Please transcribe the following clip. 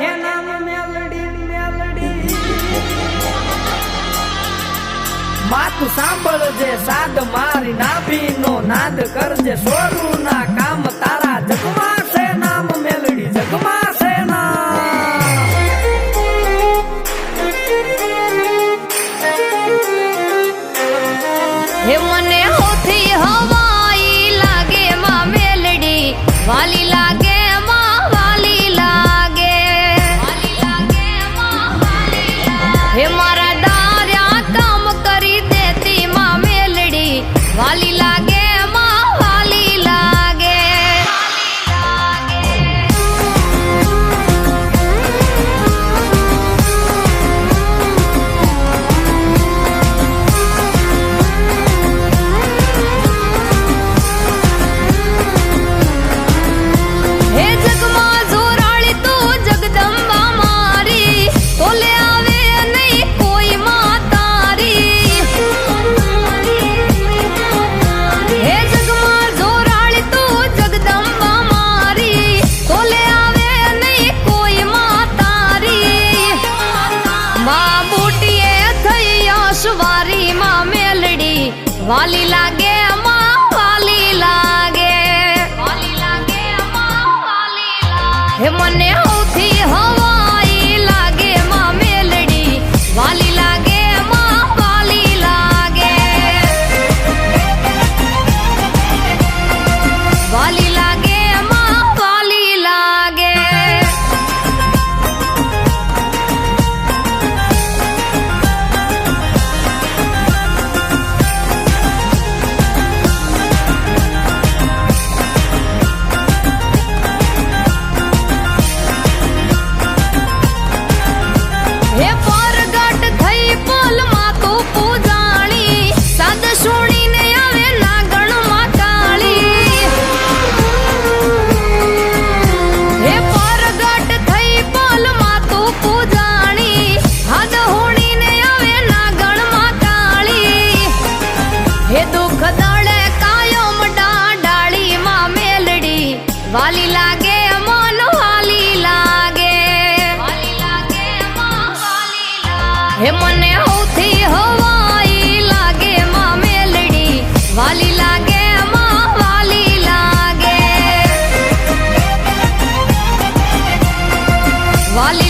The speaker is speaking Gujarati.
હે નામ મેલડી. મેલડી સાંભળજે સાદ મારી નાભી નો નાદ કરજે સ્વરૂપ વાલી લાગે વાલી લાગે. હે મને સૌથી હવાઈ લાગે માં મેલડી. વાલી લાગે માં વાલી લાગે. વાલી વાલી લાગે અમાનો વાલી લાગે. હે મને સૌથી હવાઈ લાગે માં વાલી લાગે માં વાલી લાગે. વાલી